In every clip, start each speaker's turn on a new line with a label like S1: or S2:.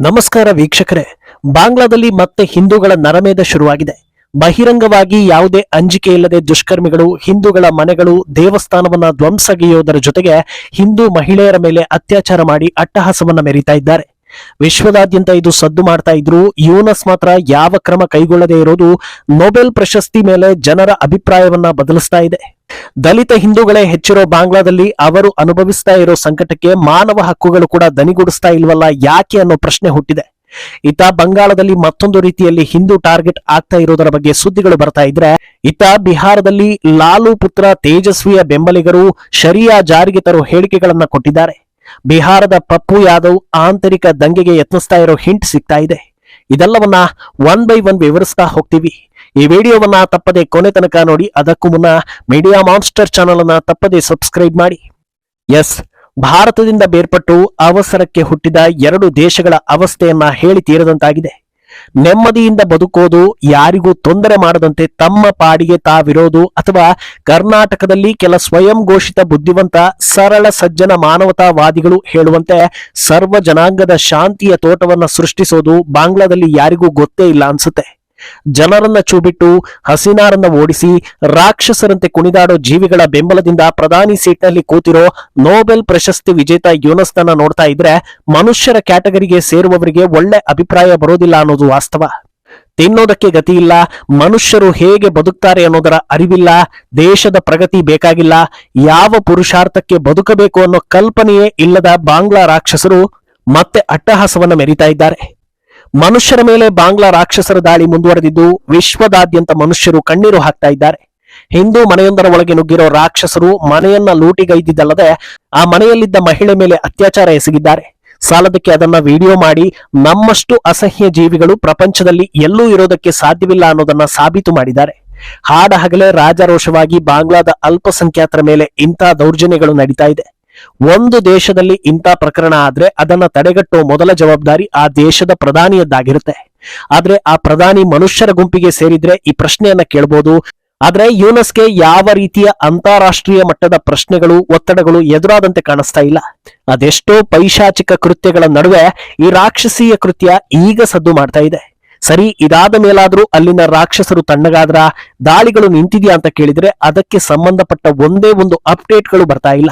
S1: ನಮಸ್ಕಾರ ವೀಕ್ಷಕರೇ. ಬಾಂಗ್ಲಾದಲ್ಲಿ ಮತ್ತೆ ಹಿಂದೂಗಳ ನರಮೇಧ ಶುರುವಾಗಿದೆ. ಬಹಿರಂಗವಾಗಿ ಯಾವುದೇ ಅಂಜಿಕೆ ಇಲ್ಲದೆ ದುಷ್ಕರ್ಮಿಗಳು, ಹಿಂದೂಗಳ ಮನೆಗಳು, ದೇವಸ್ಥಾನವನ್ನ ಧ್ವಂಸಗೆಯುವುದರ ಜೊತೆಗೆ ಹಿಂದೂ ಮಹಿಳೆಯರ ಮೇಲೆ ಅತ್ಯಾಚಾರ ಮಾಡಿ ಅಟ್ಟಹಾಸವನ್ನ ಮೆರೀತಾ ಇದ್ದಾರೆ. ವಿಶ್ವದಾದ್ಯಂತ ಇದು ಸದ್ದು ಮಾಡ್ತಾ ಇದ್ರು. ಯೂನಸ್ ಮಾತ್ರ ಯಾವ ಕ್ರಮ ಕೈಗೊಳ್ಳದೇ ಇರೋದು ನೊಬೆಲ್ ಪ್ರಶಸ್ತಿ ಮೇಲೆ ಜನರ ಅಭಿಪ್ರಾಯವನ್ನ ಬದಲಿಸ್ತಾ ಇದೆ. ದಲಿತ ಹಿಂದೂಗಳೇ ಹೆಚ್ಚಿರೋ ಬಾಂಗ್ಲಾದಲ್ಲಿ ಅವರು ಅನುಭವಿಸ್ತಾ ಇರೋ ಸಂಕಟಕ್ಕೆ ಮಾನವ ಹಕ್ಕುಗಳು ಕೂಡ ದನಿಗೂಡಿಸ್ತಾ ಇಲ್ವಲ್ಲ ಯಾಕೆ ಅನ್ನೋ ಪ್ರಶ್ನೆ ಹುಟ್ಟಿದೆ. ಇತ್ತ ಬಂಗಾಳದಲ್ಲಿ ಮತ್ತೊಂದು ರೀತಿಯಲ್ಲಿ ಹಿಂದೂ ಟಾರ್ಗೆಟ್ ಆಗ್ತಾ ಇರೋದರ ಬಗ್ಗೆ ಸುದ್ದಿಗಳು ಬರ್ತಾ ಇದ್ರೆ ಇತ್ತ ಬಿಹಾರದಲ್ಲಿ ಲಾಲು ಪುತ್ರ ತೇಜಸ್ವಿಯ ಬೆಂಬಲಿಗರು ಶರಿಯಾ ಜಾರಿಗೆ ತರುವ ಹೇಳಿಕೆಗಳನ್ನ ಕೊಟ್ಟಿದ್ದಾರೆ. ಬಿಹಾರದ ಪಪ್ಪು ಯಾದವ್ ಆಂತರಿಕ ದಂಗೆಗೆ ಯತ್ನಿಸ್ತಾ ಇರೋ ಹಿಂಟ್ ಸಿಗ್ತಾ ಇದೆ. ಇದೆಲ್ಲವನ್ನ ಒನ್ ಬೈ ಒನ್ ವಿವರಿಸ್ತಾ ಹೋಗ್ತೀವಿ. ಈ ವಿಡಿಯೋವನ್ನ ತಪ್ಪದೆ ಕೊನೆ ತನಕ ನೋಡಿ, ಅದಕ್ಕೂ ಮುನ್ನ ಮೀಡಿಯಾ ಮಾನ್ಸ್ಟರ್ ಚಾನಲ್ ಅನ್ನ ತಪ್ಪದೆ ಸಬ್ಸ್ಕ್ರೈಬ್ ಮಾಡಿ. ಎಸ್ ಭಾರತದಿಂದ ಬೇರ್ಪಟ್ಟು ಅವಸರಕ್ಕೆ ಹುಟ್ಟಿದ ಎರಡು ದೇಶಗಳ ಅವಸ್ಥೆಯನ್ನ ಹೇಳಿ ತೀರದಂತಾಗಿದೆ. ನೆಮ್ಮದಿಯಿಂದ ಬದುಕೋದು ಯಾರಿಗೂ ತೊಂದರೆ ಮಾಡದಂತೆ ತಮ್ಮ ಪಾಡಿಗೆ ತಾವಿರೋದು ಅಥವಾ ಕರ್ನಾಟಕದಲ್ಲಿ ಕೆಲ ಸ್ವಯಂ ಘೋಷಿತ ಬುದ್ಧಿವಂತ, ಸರಳ ಸಜ್ಜನ ಮಾನವತಾವಾದಿಗಳು ಹೇಳುವಂತೆ ಸರ್ವ ಜನಾಂಗದ ಶಾಂತಿಯ ತೋಟವನ್ನ ಸೃಷ್ಟಿಸೋದು ಬಾಂಗ್ಲಾದಲ್ಲಿ ಯಾರಿಗೂ ಗೊತ್ತೇ ಇಲ್ಲ ಅನ್ಸುತ್ತೆ. ಜನರನ್ನ ಚೂಬಿಟ್ಟು ಹಸಿನಾರನ್ನ ಓಡಿಸಿ ರಾಕ್ಷಸರಂತೆ ಕುಣಿದಾಡೋ ಜೀವಿಗಳ ಬೆಂಬಲದಿಂದ ಪ್ರಧಾನಿ ಸೀಟ್ನಲ್ಲಿ ಕೂತಿರೋ ನೋಬೆಲ್ ಪ್ರಶಸ್ತಿ ವಿಜೇತ ಯೋನಸ್ತನ ನೋಡ್ತಾ ಇದ್ರೆ ಮನುಷ್ಯರ ಕ್ಯಾಟಗರಿಗೆ ಸೇರುವವರಿಗೆ ಒಳ್ಳೆ ಅಭಿಪ್ರಾಯ ಬರೋದಿಲ್ಲ ಅನ್ನೋದು ವಾಸ್ತವ. ತಿನ್ನೋದಕ್ಕೆ ಗತಿ ಇಲ್ಲ, ಮನುಷ್ಯರು ಹೇಗೆ ಬದುಕ್ತಾರೆ ಅನ್ನೋದರ ಅರಿವಿಲ್ಲ, ದೇಶದ ಪ್ರಗತಿ ಬೇಕಾಗಿಲ್ಲ, ಯಾವ ಪುರುಷಾರ್ಥಕ್ಕೆ ಬದುಕಬೇಕು ಅನ್ನೋ ಕಲ್ಪನೆಯೇ ಇಲ್ಲದ ಬಾಂಗ್ಲಾ ರಾಕ್ಷಸರು ಮತ್ತೆ ಅಟ್ಟಹಾಸವನ್ನ ಮೆರಿತಾ ಇದ್ದಾರೆ. ಮನುಷ್ಯರ ಮೇಲೆ ಬಾಂಗ್ಲಾ ರಾಕ್ಷಸರ ದಾಳಿ ಮುಂದುವರೆದಿದ್ದು ವಿಶ್ವದಾದ್ಯಂತ ಮನುಷ್ಯರು ಕಣ್ಣೀರು ಹಾಕ್ತಾ ಇದ್ದಾರೆ. ಹಿಂದೂ ಮನೆಯೊಂದರ ಒಳಗೆ ನುಗ್ಗಿರೋ ರಾಕ್ಷಸರು ಮನೆಯನ್ನ ಲೂಟಿಗೈದಿದ್ದಲ್ಲದೆ ಆ ಮನೆಯಲ್ಲಿದ್ದ ಮಹಿಳೆ ಮೇಲೆ ಅತ್ಯಾಚಾರ ಎಸಗಿದ್ದಾರೆ. ಸಾಲದಕ್ಕೆ ಅದನ್ನ ವಿಡಿಯೋ ಮಾಡಿ ನಮ್ಮಷ್ಟು ಅಸಹ್ಯ ಜೀವಿಗಳು ಪ್ರಪಂಚದಲ್ಲಿ ಎಲ್ಲೂ ಇರೋದಕ್ಕೆ ಸಾಧ್ಯವಿಲ್ಲ ಅನ್ನೋದನ್ನ ಸಾಬೀತು ಮಾಡಿದ್ದಾರೆ. ಹಾಡ ಹಗಲೇ ರಾಜಾರೋಷವಾಗಿ ಬಾಂಗ್ಲಾದ ಅಲ್ಪಸಂಖ್ಯಾತರ ಮೇಲೆ ಇಂತಹ ದೌರ್ಜನ್ಯಗಳು ನಡೀತಾ ಇದೆ. ಒಂದು ದೇಶದಲ್ಲಿ ಇಂಥ ಪ್ರಕರಣ ಆದ್ರೆ ಅದನ್ನ ತಡೆಗಟ್ಟುವ ಮೊದಲ ಜವಾಬ್ದಾರಿ ಆ ದೇಶದ ಪ್ರಧಾನಿಯದ್ದಾಗಿರುತ್ತೆ. ಆದ್ರೆ ಆ ಪ್ರಧಾನಿ ಮನುಷ್ಯರ ಗುಂಪಿಗೆ ಸೇರಿದ್ರೆ ಈ ಪ್ರಶ್ನೆಯನ್ನ ಕೇಳಬಹುದು ಆದ್ರೆ ಯುನೆಸ್ಗೆ ಯಾವ ರೀತಿಯ ಅಂತಾರಾಷ್ಟ್ರೀಯ ಮಟ್ಟದ ಪ್ರಶ್ನೆಗಳು, ಒತ್ತಡಗಳು ಎದುರಾದಂತೆ ಕಾಣಿಸ್ತಾ ಇಲ್ಲ. ಅದೆಷ್ಟೋ ಪೈಶಾಚಿಕ ಕೃತ್ಯಗಳ ನಡುವೆ ಈ ರಾಕ್ಷಸೀಯ ಕೃತ್ಯ ಈಗ ಸದ್ದು ಮಾಡ್ತಾ ಇದೆ. ಸರಿ, ಇದಾದ ಮೇಲಾದ್ರೂ ಅಲ್ಲಿನ ರಾಕ್ಷಸರು ತಣ್ಣಗಾದ್ರ, ದಾಳಿಗಳು ನಿಂತಿದ್ಯಾ ಅಂತ ಕೇಳಿದ್ರೆ ಅದಕ್ಕೆ ಸಂಬಂಧಪಟ್ಟ ಒಂದೇ ಒಂದು ಅಪ್ಡೇಟ್ಗಳು ಬರ್ತಾ ಇಲ್ಲ.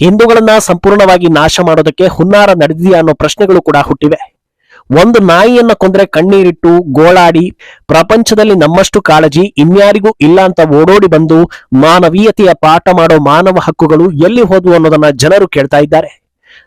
S1: ಹಿಂದೂಗಳನ್ನ ಸಂಪೂರ್ಣವಾಗಿ ನಾಶ ಮಾಡೋದಕ್ಕೆ ಹುನ್ನಾರ ನಡೆದಿದೆಯಾ ಅನ್ನೋ ಪ್ರಶ್ನೆಗಳು ಕೂಡ ಹುಟ್ಟಿವೆ. ಒಂದು ನಾಯಿಯನ್ನ ಕೊಂದ್ರೆ ಕಣ್ಣೀರಿಟ್ಟು, ಗೋಳಾಡಿ, ಪ್ರಪಂಚದಲ್ಲಿ ನಮ್ಮಷ್ಟು ಕಾಳಜಿ, ಇನ್ಯಾರಿಗೂ ಇಲ್ಲ ಅಂತ ಓಡೋಡಿ ಬಂದು ಮಾನವೀಯತೆಯ ಪಾಠ ಮಾಡೋ ಮಾನವ ಹಕ್ಕುಗಳು ಎಲ್ಲಿ ಹೋದವು ಅನ್ನೋದನ್ನ ಜನರು ಕೇಳ್ತಾ ಇದ್ದಾರೆ.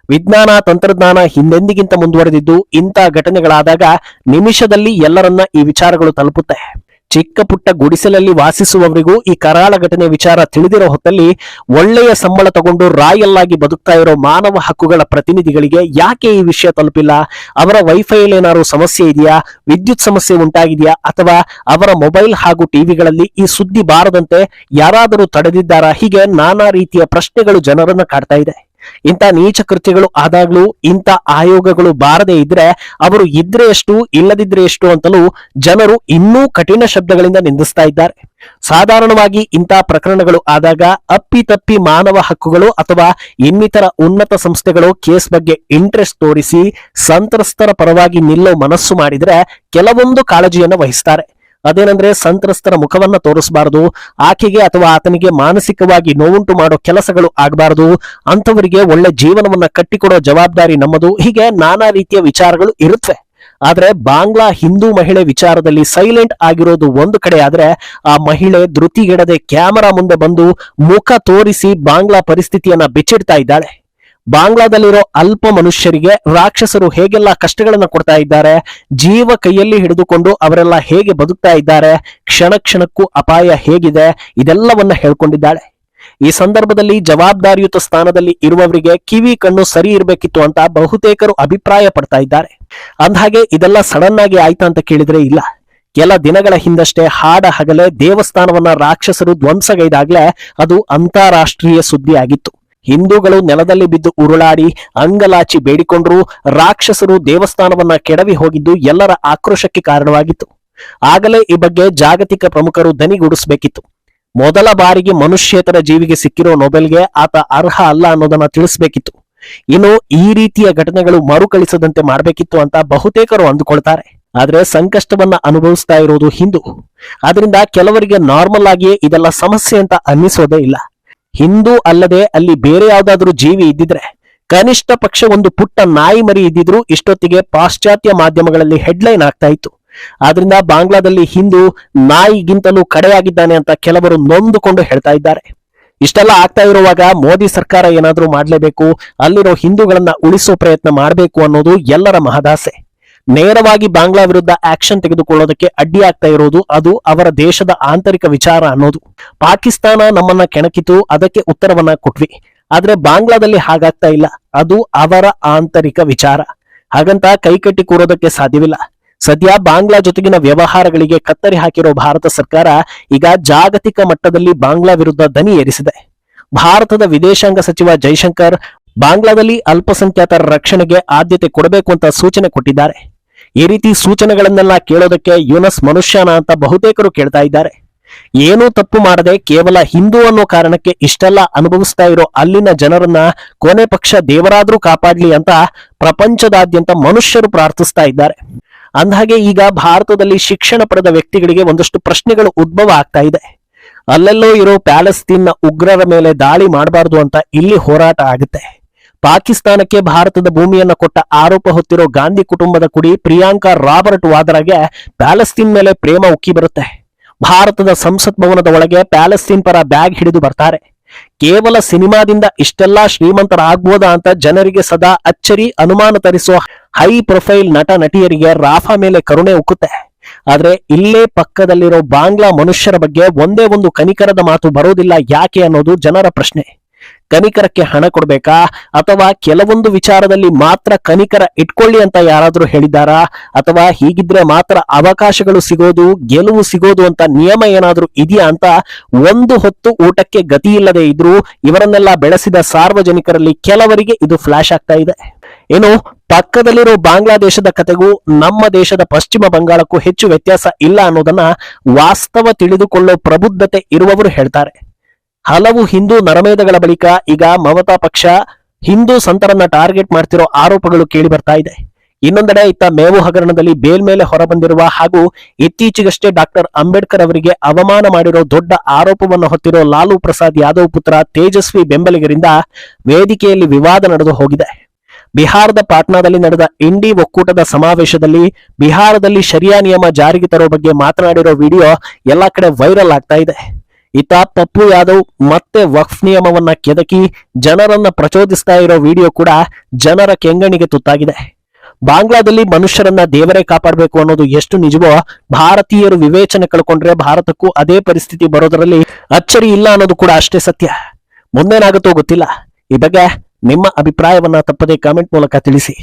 S1: ವಿಜ್ಞಾನ, ತಂತ್ರಜ್ಞಾನ ಹಿಂದೆಂದಿಗಿಂತ ಮುಂದುವರೆದಿದ್ದು ಇಂಥ ಘಟನೆಗಳಾದಾಗ ನಿಮಿಷದಲ್ಲಿ ಎಲ್ಲರನ್ನ ಈ ವಿಚಾರಗಳು ತಲುಪುತ್ತೆ. ಚಿಕ್ಕ ಪುಟ್ಟ ಗುಡಿಸಲಲ್ಲಿ ವಾಸಿಸುವವರಿಗೂ ಈ ಕರಾಳ ಘಟನೆ ವಿಚಾರ ತಿಳಿದಿರೋ ಹೊತ್ತಲ್ಲಿ ಒಳ್ಳೆಯ ಸಂಬಳ ತಗೊಂಡು ರಾಯಲ್ಲಾಗಿ ಬದುಕ್ತಾ ಇರೋ ಮಾನವ ಹಕ್ಕುಗಳ ಪ್ರತಿನಿಧಿಗಳಿಗೆ ಯಾಕೆ ಈ ವಿಷಯ ತಲುಪಿಲ್ಲ? ಅವರ ವೈಫೈಯಲ್ಲಿ ಏನಾದ್ರು ಸಮಸ್ಯೆ ಇದೆಯಾ? ವಿದ್ಯುತ್ ಸಮಸ್ಯೆ ಉಂಟಾಗಿದೆಯಾ? ಅಥವಾ ಅವರ ಮೊಬೈಲ್ ಹಾಗೂ ಟಿವಿಗಳಲ್ಲಿ ಈ ಸುದ್ದಿ ಬಾರದಂತೆ ಯಾರಾದರೂ ತಡೆದಿದ್ದಾರಾ? ಹೀಗೆ ನಾನಾ ರೀತಿಯ ಪ್ರಶ್ನೆಗಳು ಜನರನ್ನ ಕಾಡ್ತಾ ಇದೆ. ಇಂಥ ನೀಚ ಕೃತ್ಯಗಳು ಆದಾಗ್ಲೂ ಇಂಥ ಆಯೋಗಗಳು ಬಾರದೇ ಇದ್ರೆ ಅವರು ಇದ್ರೆ ಎಷ್ಟು, ಇಲ್ಲದಿದ್ರೆ ಎಷ್ಟು ಅಂತಲೂ ಜನರು ಇನ್ನೂ ಕಠಿಣ ಶಬ್ದಗಳಿಂದ ನಿಂದಿಸ್ತಾ ಇದ್ದಾರೆ. ಸಾಧಾರಣವಾಗಿ ಇಂಥ ಪ್ರಕರಣಗಳು ಆದಾಗ ಅಪ್ಪಿತಪ್ಪಿ ಮಾನವ ಹಕ್ಕುಗಳು ಅಥವಾ ಇನ್ನಿತರ ಉನ್ನತ ಸಂಸ್ಥೆಗಳು ಕೇಸ್ ಬಗ್ಗೆ ಇಂಟ್ರೆಸ್ಟ್ ತೋರಿಸಿ ಸಂತ್ರಸ್ತರ ಪರವಾಗಿ ನಿಲ್ಲೋ ಮನಸ್ಸು ಮಾಡಿದ್ರೆ ಕೆಲವೊಂದು ಕಾಳಜಿಯನ್ನು ವಹಿಸ್ತಾರೆ. ಅದೇನಂದ್ರೆ ಸಂತ್ರಸ್ತರ ಮುಖವನ್ನ ತೋರಿಸಬಾರದು, ಆಕೆಗೆ ಅಥವಾ ಆತನಿಗೆ ಮಾನಸಿಕವಾಗಿ ನೋವುಂಟು ಮಾಡೋ ಕೆಲಸಗಳು ಆಗಬಾರದು ಅಂತವರಿಗೆ ಒಳ್ಳೆ ಜೀವನವನ್ನ ಕಟ್ಟಿಕೊಡೋ ಜವಾಬ್ದಾರಿ ನಮ್ಮದು. ಹೀಗೆ ನಾನಾ ರೀತಿಯ ವಿಚಾರಗಳು ಇರುತ್ತವೆ ಆದ್ರೆ ಬಾಂಗ್ಲಾ ಹಿಂದೂ ಮಹಿಳೆ ವಿಚಾರದಲ್ಲಿ ಸೈಲೆಂಟ್ ಆಗಿರೋದು ಒಂದು ಕಡೆ ಆದ್ರೆ ಆ ಮಹಿಳೆ ಧೃತಿಗೆಡದೆ ಕ್ಯಾಮರಾ ಮುಂದೆ ಬಂದು ಮುಖ ತೋರಿಸಿ ಬಾಂಗ್ಲಾ ಪರಿಸ್ಥಿತಿಯನ್ನ ಬಿಚ್ಚಿಡ್ತಾ ಇದ್ದಾಳೆ. ಬಾಂಗ್ಲಾದಲ್ಲಿರೋ ಅಲ್ಪ ಮನುಷ್ಯರಿಗೆ ರಾಕ್ಷಸರು ಹೇಗೆಲ್ಲ ಕಷ್ಟಗಳನ್ನ ಕೊಡ್ತಾ ಇದ್ದಾರೆ, ಜೀವ ಕೈಯಲ್ಲಿ ಹಿಡಿದುಕೊಂಡು ಅವರೆಲ್ಲ ಹೇಗೆ ಬದುಕ್ತಾ ಇದ್ದಾರೆ, ಕ್ಷಣ ಕ್ಷಣಕ್ಕೂ ಅಪಾಯ ಹೇಗಿದೆ, ಇದೆಲ್ಲವನ್ನ ಹೇಳ್ಕೊಂಡಿದ್ದಾಳೆ. ಈ ಸಂದರ್ಭದಲ್ಲಿ ಜವಾಬ್ದಾರಿಯುತ ಸ್ಥಾನದಲ್ಲಿ ಇರುವವರಿಗೆ ಕಿವಿ ಕಣ್ಣು ಸರಿ ಇರಬೇಕಿತ್ತು ಅಂತ ಬಹುತೇಕರು ಅಭಿಪ್ರಾಯ ಪಡ್ತಾ ಇದ್ದಾರೆ. ಅಂದ್ಹಾಗೆ ಇದೆಲ್ಲ ಸಡನ್ ಆಗಿ ಆಯ್ತಾ ಅಂತ ಕೇಳಿದ್ರೆ ಇಲ್ಲ. ಕೆಲ ದಿನಗಳ ಹಿಂದಷ್ಟೇ ಹಾಡ ಹಗಲೇ ದೇವಸ್ಥಾನವನ್ನ ರಾಕ್ಷಸರು ಧ್ವಂಸಗೈದಾಗ್ಲೇ ಅದು ಅಂತಾರಾಷ್ಟ್ರೀಯ ಸುದ್ದಿ ಆಗಿತ್ತು ಹಿಂದೂಗಳು ನೆಲದಲ್ಲಿ ಬಿದ್ದು ಉರುಳಾಡಿ ಅಂಗಲಾಚಿ ಬೇಡಿಕೊಂಡ್ರು, ರಾಕ್ಷಸರು ದೇವಸ್ಥಾನವನ್ನ ಕೆಡವಿ ಹೋಗಿದ್ದು ಎಲ್ಲರ ಆಕ್ರೋಶಕ್ಕೆ ಕಾರಣವಾಗಿತ್ತು. ಆಗಲೇ ಈ ಬಗ್ಗೆ ಜಾಗತಿಕ ಪ್ರಮುಖರು ದನಿಗೂಡಿಸಬೇಕಿತ್ತು. ಮೊದಲ ಬಾರಿಗೆ ಮನುಷ್ಯೇತರ ಜೀವಿಗೆ ಸಿಕ್ಕಿರೋ ನೊಬೆಲ್ಗೆ ಆತ ಅರ್ಹ ಅಲ್ಲ ಅನ್ನೋದನ್ನ ತಿಳಿಸಬೇಕಿತ್ತು. ಇನ್ನು ಈ ರೀತಿಯ ಘಟನೆಗಳು ಮರುಕಳಿಸದಂತೆ ಮಾಡಬೇಕಿತ್ತು ಅಂತ ಬಹುತೇಕರು ಅಂದುಕೊಳ್ತಾರೆ. ಆದ್ರೆ ಸಂಕಷ್ಟವನ್ನ ಅನುಭವಿಸ್ತಾ ಇರೋದು ಹಿಂದೂ. ಆದ್ರಿಂದ ಕೆಲವರಿಗೆ ನಾರ್ಮಲ್ ಆಗಿಯೇ ಇದೆಲ್ಲ ಸಮಸ್ಯೆ ಅಂತ ಅನ್ನಿಸೋದೇ ಇಲ್ಲ. ಹಿಂದೂ ಅಲ್ಲದೆ ಅಲ್ಲಿ ಬೇರೆ ಯಾವುದಾದ್ರೂ ಜೀವಿ ಇದ್ದಿದ್ರೆ, ಕನಿಷ್ಠ ಪಕ್ಷ ಒಂದು ಪುಟ್ಟ ನಾಯಿ ಮರಿ ಇದ್ದಿದ್ರು ಇಷ್ಟೊತ್ತಿಗೆ ಪಾಶ್ಚಾತ್ಯ ಮಾಧ್ಯಮಗಳಲ್ಲಿ ಹೆಡ್ಲೈನ್ ಆಗ್ತಾ ಇತ್ತು. ಆದ್ರಿಂದ ಬಾಂಗ್ಲಾದಲ್ಲಿ ಹಿಂದೂ ನಾಯಿಗಿಂತಲೂ ಕಡೆಯಾಗಿದ್ದಾನೆ ಅಂತ ಕೆಲವರು ನೊಂದುಕೊಂಡು ಹೇಳ್ತಾ ಇದ್ದಾರೆ. ಇಷ್ಟೆಲ್ಲ ಆಗ್ತಾ ಇರುವಾಗ ಮೋದಿ ಸರ್ಕಾರ ಏನಾದ್ರೂ ಮಾಡ್ಲೇಬೇಕು, ಅಲ್ಲಿರೋ ಹಿಂದೂಗಳನ್ನ ಉಳಿಸೋ ಪ್ರಯತ್ನ ಮಾಡಬೇಕು ಅನ್ನೋದು ಎಲ್ಲರ ಮಹದಾಸೆ. ನೇರವಾಗಿ ಬಾಂಗ್ಲಾ ವಿರುದ್ಧ ಆಕ್ಷನ್ ತೆಗೆದುಕೊಳ್ಳೋದಕ್ಕೆ ಅಡ್ಡಿ ಆಗ್ತಾ ಇರೋದು ಅದು ಅವರ ದೇಶದ ಆಂತರಿಕ ವಿಚಾರ ಅನ್ನೋದು. ಪಾಕಿಸ್ತಾನ ನಮ್ಮನ್ನ ಕೆಣಕಿತು, ಅದಕ್ಕೆ ಉತ್ತರವನ್ನ ಕೊಟ್ವಿ. ಆದ್ರೆ ಬಾಂಗ್ಲಾದಲ್ಲಿ ಹಾಗಾಗ್ತಾ ಇಲ್ಲ. ಅದು ಅವರ ಆಂತರಿಕ ವಿಚಾರ. ಹಾಗಂತ ಕೈಕಟ್ಟಿ ಕೂರೋದಕ್ಕೆ ಸಾಧ್ಯವಿಲ್ಲ. ಸದ್ಯ ಬಾಂಗ್ಲಾ ಜೊತೆಗಿನ ವ್ಯವಹಾರಗಳಿಗೆ ಕತ್ತರಿ ಹಾಕಿರೋ ಭಾರತ ಸರ್ಕಾರ ಈಗ ಜಾಗತಿಕ ಮಟ್ಟದಲ್ಲಿ ಬಾಂಗ್ಲಾ ವಿರುದ್ಧ ದನಿ ಏರಿಸಿದೆ. ಭಾರತದ ವಿದೇಶಾಂಗ ಸಚಿವ ಜೈಶಂಕರ್ ಬಾಂಗ್ಲಾದಲ್ಲಿ ಅಲ್ಪಸಂಖ್ಯಾತರ ರಕ್ಷಣೆಗೆ ಆದ್ಯತೆ ಕೊಡಬೇಕು ಅಂತ ಸೂಚನೆ ಕೊಟ್ಟಿದ್ದಾರೆ. ಈ ರೀತಿ ಸೂಚನೆಗಳನ್ನೆಲ್ಲ ಕೇಳೋದಕ್ಕೆ ಯುನಸ್ ಮನುಷ್ಯನ ಅಂತ ಬಹುತೇಕರು ಕೇಳ್ತಾ ಇದ್ದಾರೆ. ಏನೂ ತಪ್ಪು ಮಾಡದೆ ಕೇವಲ ಹಿಂದೂ ಅನ್ನೋ ಕಾರಣಕ್ಕೆ ಇಷ್ಟೆಲ್ಲ ಅನುಭವಿಸ್ತಾ ಇರೋ ಅಲ್ಲಿನ ಜನರನ್ನ ಕೊನೆ ಪಕ್ಷ ದೇವರಾದ್ರೂ ಕಾಪಾಡ್ಲಿ ಅಂತ ಪ್ರಪಂಚದಾದ್ಯಂತ ಮನುಷ್ಯರು ಪ್ರಾರ್ಥಿಸ್ತಾ ಇದ್ದಾರೆ. ಅಂದಹಾಗೆ ಈಗ ಭಾರತದಲ್ಲಿ ಶಿಕ್ಷಣ ಪಡೆದ ವ್ಯಕ್ತಿಗಳಿಗೆ ಒಂದಷ್ಟು ಪ್ರಶ್ನೆಗಳು ಉದ್ಭವ ಆಗ್ತಾ ಇದೆ. ಅಲ್ಲೆಲ್ಲೋ ಇರೋ ಪ್ಯಾಲೆಸ್ತೀನ್ನ ಉಗ್ರರ ಮೇಲೆ ದಾಳಿ ಮಾಡಬಾರ್ದು ಅಂತ ಇಲ್ಲಿ ಹೋರಾಟ ಆಗುತ್ತೆ. ಪಾಕಿಸ್ತಾನಕ್ಕೆ ಭಾರತದ ಭೂಮಿಯನ್ನ ಕೊಟ್ಟ ಆರೋಪ ಹೊತ್ತಿರೋ ಗಾಂಧಿ ಕುಟುಂಬದ ಕುಡಿ ಪ್ರಿಯಾಂಕಾ ರಾಬರ್ಟ್ ವಾದ್ರಾಗೆ ಪ್ಯಾಲೆಸ್ತೀನ್ ಮೇಲೆ ಪ್ರೇಮ ಉಕ್ಕಿ ಬರುತ್ತೆ. ಭಾರತದ ಸಂಸತ್ ಭವನದ ಒಳಗೆ ಪ್ಯಾಲೆಸ್ತೀನ್ ಪರ ಬ್ಯಾಗ್ ಹಿಡಿದು ಬರ್ತಾರೆ. ಕೇವಲ ಸಿನಿಮಾದಿಂದ ಇಷ್ಟೆಲ್ಲಾ ಶ್ರೀಮಂತರಾಗ್ಬೋದಾ ಅಂತ ಜನರಿಗೆ ಸದಾ ಅಚ್ಚರಿ, ಅನುಮಾನ ತರಿಸುವ ಹೈ ಪ್ರೊಫೈಲ್ ನಟ ನಟಿಯರಿಗೆ ರಾಫಾ ಮೇಲೆ ಕರುಣೆ ಉಕ್ಕುತ್ತೆ. ಆದ್ರೆ ಇಲ್ಲೇ ಪಕ್ಕದಲ್ಲಿರೋ ಬಾಂಗ್ಲಾ ಮನುಷ್ಯರ ಬಗ್ಗೆ ಒಂದೇ ಒಂದು ಕನಿಕರದ ಮಾತು ಬರೋದಿಲ್ಲ ಯಾಕೆ ಅನ್ನೋದು ಜನರ ಪ್ರಶ್ನೆ. ಕನಿಕರಕ್ಕೆ ಹಣ ಕೊಡ್ಬೇಕಾ? ಅಥವಾ ಕೆಲವೊಂದು ವಿಚಾರದಲ್ಲಿ ಮಾತ್ರ ಕನಿಕರ ಇಟ್ಕೊಳ್ಳಿ ಅಂತ ಯಾರಾದರೂ ಹೇಳಿದಾರಾ ಅಥವಾ ಹೀಗಿದ್ರೆ ಮಾತ್ರ ಅವಕಾಶಗಳು ಸಿಗೋದು, ಗೆಲುವು ಸಿಗೋದು ಅಂತ ನಿಯಮ ಏನಾದರೂ ಇದೆಯಾ ಅಂತ ಒಂದು ಹೊತ್ತು ಊಟಕ್ಕೆ ಗತಿ ಇಲ್ಲದೆ ಇದ್ರು ಇವರನ್ನೆಲ್ಲ ಬೆಳೆಸಿದ ಸಾರ್ವಜನಿಕರಲ್ಲಿ ಕೆಲವರಿಗೆ ಇದು ಫ್ಲಾಶ್ ಆಗ್ತಾ ಇದೆ. ಏನು, ಪಕ್ಕದಲ್ಲಿರೋ ಬಾಂಗ್ಲಾದೇಶದ ಕತೆಗೂ ನಮ್ಮ ದೇಶದ ಪಶ್ಚಿಮ ಬಂಗಾಳಕ್ಕೂ ಹೆಚ್ಚು ವ್ಯತ್ಯಾಸ ಇಲ್ಲ ಅನ್ನೋದನ್ನ ವಾಸ್ತವ ತಿಳಿದುಕೊಳ್ಳೋ ಪ್ರಬುದ್ಧತೆ ಇರುವವರು ಹೇಳ್ತಾರೆ. ಹಲವು ಹಿಂದೂ ನರಮೇಧಗಳ ಬಳಿಕ ಈಗ ಮಮತಾ ಪಕ್ಷ ಹಿಂದೂ ಸಂತರನ್ನ ಟಾರ್ಗೆಟ್ ಮಾಡ್ತಿರೋ ಆರೋಪಗಳು ಕೇಳಿ ಬರ್ತಾ ಇದೆ. ಇನ್ನೊಂದೆಡೆ ಇತ್ತ ಮೇವು ಹಗರಣದಲ್ಲಿ ಬೇಲ್ ಮೇಲೆ ಹೊರಬಂದಿರುವ ಹಾಗೂ ಇತ್ತೀಚೆಗಷ್ಟೇ ಡಾಕ್ಟರ್ ಅಂಬೇಡ್ಕರ್ ಅವರಿಗೆ ಅವಮಾನ ಮಾಡಿರೋ ದೊಡ್ಡ ಆರೋಪವನ್ನು ಹೊತ್ತಿರೋ ಲಾಲು ಪ್ರಸಾದ್ ಯಾದವ್ ಪುತ್ರ ತೇಜಸ್ವಿ ಬೆಂಬಲಿಗರಿಂದ ವೇದಿಕೆಯಲ್ಲಿ ವಿವಾದ ನಡೆದು ಹೋಗಿದೆ. ಬಿಹಾರದ ಪಾಟ್ನಾದಲ್ಲಿ ನಡೆದ ಇಂಡಿ ಒಕ್ಕೂಟದ ಸಮಾವೇಶದಲ್ಲಿ ಬಿಹಾರದಲ್ಲಿ ಶರಿಯಾ ನಿಯಮ ಜಾರಿಗೆ ತರೋ ಬಗ್ಗೆ ಮಾತನಾಡಿರೋ ವಿಡಿಯೋ ಎಲ್ಲಾ ಕಡೆ ವೈರಲ್ ಆಗ್ತಾ ಇದೆ. ಇತ್ತ ಪಪ್ಪು ಯಾದವ್ ಮತ್ತೆ ವಕ್ಫ್ ನಿಯಮವನ್ನ ಕೆದಕಿ ಜನರನ್ನ ಪ್ರಚೋದಿಸ್ತಾ ಇರೋ ವಿಡಿಯೋ ಕೂಡ ಜನರ ಕೆಂಗಣಿಗೆ ತುತ್ತಾಗಿದೆ. ಬಾಂಗ್ಲಾದಲ್ಲಿ ಮನುಷ್ಯರನ್ನ ದೇವರೇ ಕಾಪಾಡಬೇಕು ಅನ್ನೋದು ಎಷ್ಟು ನಿಜವೋ, ಭಾರತೀಯರು ವಿವೇಚನೆ ಕಳ್ಕೊಂಡ್ರೆ ಭಾರತಕ್ಕೂ ಅದೇ ಪರಿಸ್ಥಿತಿ ಬರೋದರಲ್ಲಿ ಅಚ್ಚರಿ ಇಲ್ಲ ಅನ್ನೋದು ಕೂಡ ಅಷ್ಟೇ ಸತ್ಯ. ಮುಂದೇನಾಗುತ್ತೋ ಗೊತ್ತಿಲ್ಲ. ಈ ಬಗ್ಗೆ ನಿಮ್ಮ ಅಭಿಪ್ರಾಯವನ್ನ ತಪ್ಪದೆ ಕಾಮೆಂಟ್ ಮೂಲಕ ತಿಳಿಸಿ.